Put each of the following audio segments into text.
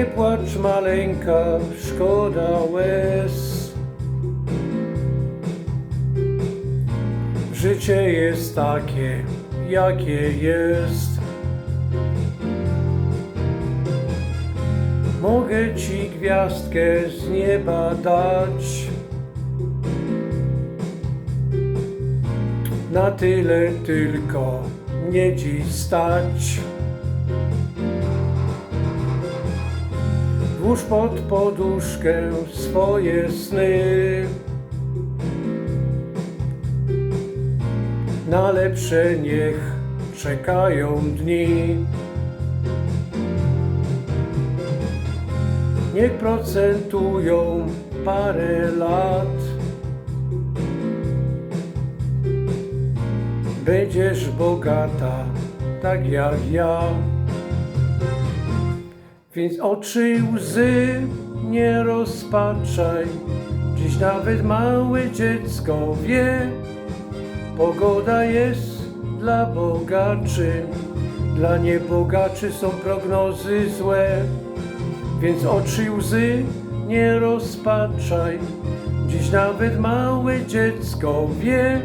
Nie płacz maleńka, szkoda łez. Życie jest takie, jakie jest. Mogę ci gwiazdkę z nieba dać. Na tyle tylko mnie dziś stać. Włóż pod poduszkę swoje sny. Na lepsze niech czekają dni. Niech procentują parę lat. Będziesz bogata, tak jak ja. Więc oczy łzy nie rozpaczaj. Dziś nawet małe dziecko wie, pogoda jest dla bogaczy. Dla niebogaczy są prognozy złe. Więc oczy łzy nie rozpaczaj. Dziś nawet małe dziecko wie,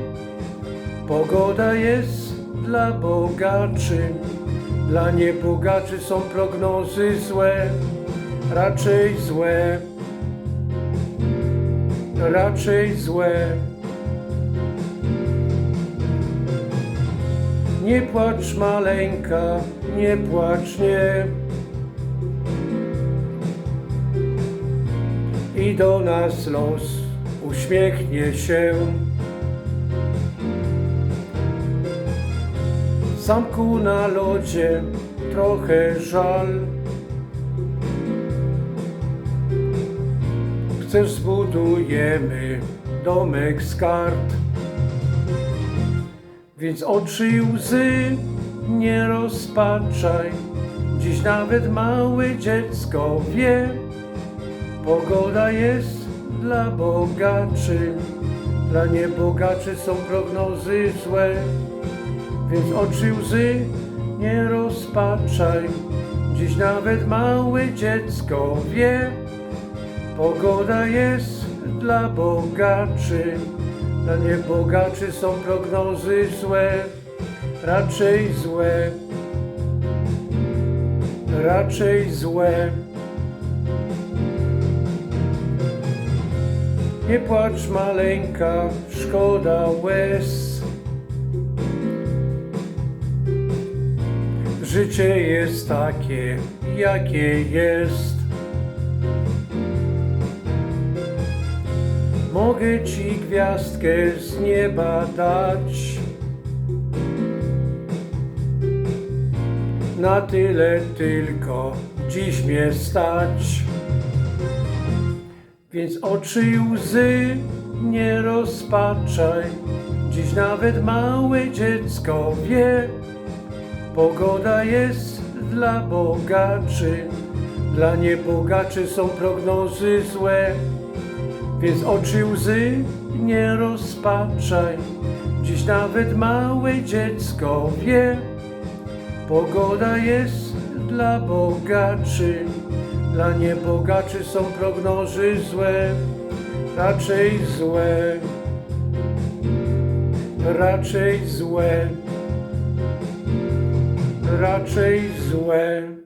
pogoda jest dla bogaczy. Dla niebogaczy są prognozy złe, raczej złe, raczej złe. Nie płacz maleńka, nie płacz nie. I do nas los uśmiechnie się. Zamku na lodzie trochę żal. Chcesz zbudujemy domek z kart. Więc oczy i łzy nie rozpaczaj. Dziś nawet małe dziecko wie, pogoda jest dla bogaczy. Dla niebogaczy są prognozy złe. Więc oczy łzy nie rozpaczaj. Dziś nawet małe dziecko wie, pogoda jest dla bogaczy. Dla niebogaczy są prognozy złe, raczej złe, raczej złe. Nie płacz maleńka, szkoda łez. Życie jest takie, jakie jest. Mogę ci gwiazdkę z nieba dać. Na tyle tylko dziś mnie stać. Więc oczy i łzy nie rozpaczaj. Dziś nawet małe dziecko wie, Pogoda jest dla bogaczy, dla niebogaczy są prognozy złe, więc oczy łzy nie rozpaczaj. Dziś nawet małe dziecko wie, pogoda jest dla bogaczy, dla niebogaczy są prognozy złe, raczej złe, raczej złe raczej złe.